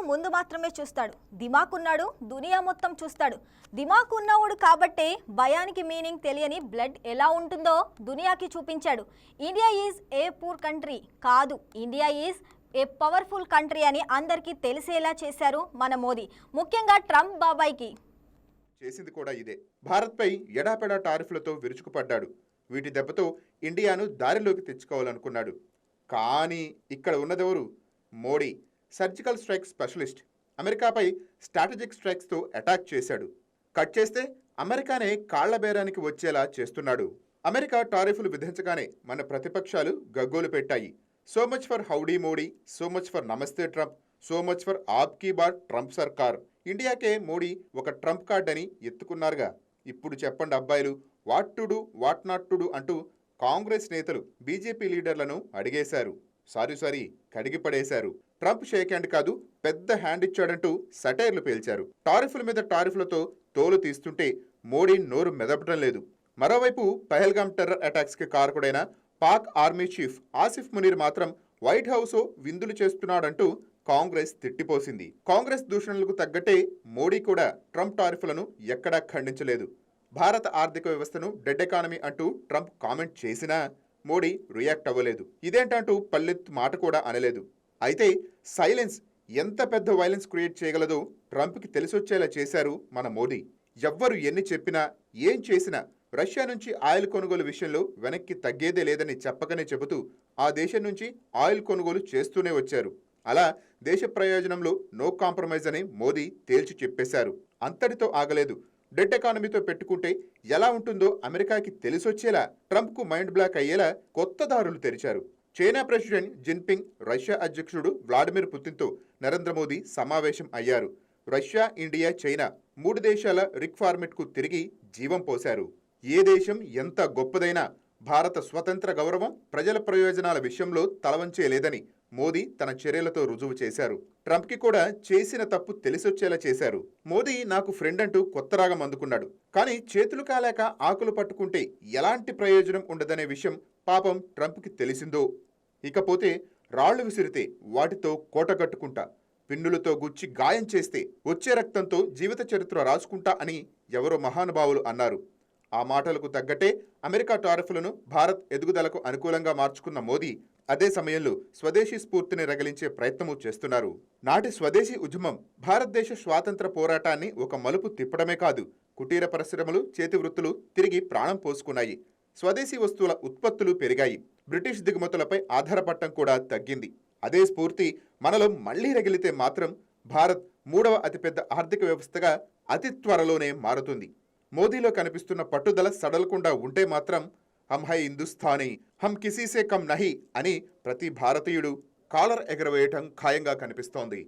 ముందు మాత్రమే చూస్తాడు. దిమాకున్నాడు దునియా మొత్తం చూస్తాడు. దిమాకు ఉన్నవాడు కాబట్టే భయానికి మీనింగ్ తెలియని బ్లడ్ ఎలా ఉంటుందో దునియాకి చూపించాడు. India is a poor country కాదు. India is a powerful country అని అందరికీ తెలిసేలా చేశారు మన మోదీ. ముఖ్యంగా ట్రంప్ బాబాయ్కి. చేసింది కూడా ఇదే. భారత్పై ఎడాపెడా టారిఫ్లతో విరుచుకుపడ్డాడు. వీటి దెబ్బతో ఇండియాను దారిలోకి తెచ్చుకోవాలనుకున్నాడు. కానీ ఇక్కడ ఉన్నదెవరు? మోడీ. సర్జికల్ స్ట్రైక్ స్పెషలిస్ట్ అమెరికాపై స్ట్రాటజిక్ స్ట్రైక్స్తో అటాక్ చేశాడు. కట్ చేస్తే అమెరికానే కాళ్ళ బేరానికి వచ్చేలా చేస్తున్నాడు. అమెరికా టారిఫ్లు విధించగానే మన ప్రతిపక్షాలు గగ్గోలు పెట్టాయి. So much for Howdy Modi so much for Namaste Trump so much for ఆప్ కీ బార్ ట్రంప్ సర్కార్. ఇండియాకే మోడీ ఒక ట్రంప్ కార్డ్ అని ఎత్తుకున్నారుగా. ఇప్పుడు చెప్పండి అబ్బాయిలు what to do what not to do అంటూ కాంగ్రెస్ నేతలు బీజేపీ లీడర్లను అడిగేశారు. సారీ సారీ కడిగి పడేశారు. ట్రంప్ షేక్ హ్యాండ్ కాదు పెద్ద హ్యాండ్ ఇచ్చాడంటూ సటైర్లు పేల్చారు. టారిఫ్ల మీద టారిఫ్లతో తోలు తీస్తుంటే మోడీ నోరు మెదపడం లేదు. మరోవైపు పహల్గామ్ టెర్రర్ అటాక్స్కి కారకుడైన పాక్ ఆర్మీ చీఫ్ ఆసిఫ్ మునీర్ మాత్రం వైట్ హౌస్ విందులు చేస్తున్నాడంటూ కాంగ్రెస్ తిట్టిపోసింది. కాంగ్రెస్ దూషణలకు తగ్గట్టే మోడీ కూడా ట్రంప్ టారిఫ్లను ఎక్కడా ఖండించలేదు. భారత ఆర్థిక వ్యవస్థను డెడ్ ఎకానమీ అంటూ ట్రంప్ కామెంట్ చేసినా మోడీ రియాక్ట్ అవ్వలేదు. ఇదేంటంటూ పల్లెత్తు మాట కూడా అనలేదు. అయితే సైలెన్స్ ఎంత పెద్ద వైలెన్స్ క్రియేట్ చేయగలదో ట్రంప్కి తెలిసొచ్చేలా చేశారు మన మోదీ ఎవ్వరు ఎన్ని చెప్పినా ఏం చేసినా రష్యా నుంచి ఆయిల్ కొనుగోలు విషయంలో వెనక్కి తగ్గేదే లేదని చెప్పకనే చెబుతూ ఆ దేశం నుంచి ఆయిల్ కొనుగోలు చేస్తూనే వచ్చారు. అలా దేశ ప్రయోజనంలో నో కాంప్రమైజ్ అని మోదీ తేల్చి చెప్పేశారు. అంతటితో ఆగలేదు. డెడ్ ఎకానమీతో పెట్టుకుంటే ఎలా ఉంటుందో అమెరికాకి తెలిసొచ్చేలా ట్రంప్కు మైండ్ బ్లాక్ అయ్యేలా కొత్త దారులు తెరిచారు. చైనా ప్రెసిడెంట్ జిన్పింగ్ రష్యా అధ్యక్షుడు వ్లాడిమిర్ పుతిన్తో నరేంద్ర మోదీ సమావేశం అయ్యారు. రష్యా ఇండియా చైనా మూడు దేశాల రిక్ ఫార్మెట్కు తిరిగి జీవం పోశారు. ఏ దేశం ఎంత గొప్పదైనా భారత స్వతంత్ర గౌరవం ప్రజల ప్రయోజనాల విషయంలో తలవంచే లేదని మోదీ తన చర్యలతో రుజువు చేశారు. ట్రంప్కి కూడా చేసిన తప్పు తెలిసొచ్చేలా చేశారు. మోదీ నాకు ఫ్రెండ్ అంటూ కొత్త రాగం అందుకున్నాడు. కానీ చేతులు కాలేక ఆకులు పట్టుకుంటే ఎలాంటి ప్రయోజనం ఉండదనే విషయం పాపం ట్రంప్కి తెలిసిందో. ఇకపోతే రాళ్ళు విసిరితే వాటితో కోట కట్టుకుంటా పిన్నులతో గుచ్చి గాయం చేస్తే వచ్చే రక్తంతో జీవిత చరిత్ర రాసుకుంటా అని ఎవరో మహానుభావులు అన్నారు. ఆ మాటలకు తగ్గట్టే అమెరికా టారిఫ్లను భారత్ ఎదుగుదలకు అనుకూలంగా మార్చుకున్న మోదీ అదే సమయంలో స్వదేశీ స్ఫూర్తిని రగిలించే ప్రయత్నము చేస్తున్నారు. నాటి స్వదేశీ ఉద్యమం భారతదేశ స్వాతంత్ర పోరాటాన్ని ఒక మలుపు తిప్పడమే కాదు కుటీర పరిశ్రమలు చేతి వృత్తులు తిరిగి ప్రాణం పోసుకున్నాయి. స్వదేశీ వస్తువుల ఉత్పత్తులు పెరిగాయి. బ్రిటిష్ దిగుమతులపై ఆధారపడటం కూడా తగ్గింది. అదే స్ఫూర్తి మనలో మళ్ళీ రగిలితే మాత్రం భారత్ మూడవ అతిపెద్ద ఆర్థిక వ్యవస్థగా అతి త్వరలోనే మారుతుంది. మోదీలో కనిపిస్తున్న పట్టుదల సడలకుండా ఉంటే మాత్రం హమ్ హై హిందుస్థానీ హమ్ కిసీసే కమ్ నహి అని ప్రతి భారతీయుడు కాలర్ ఎగరవేయటం ఖాయంగా కనిపిస్తోంది.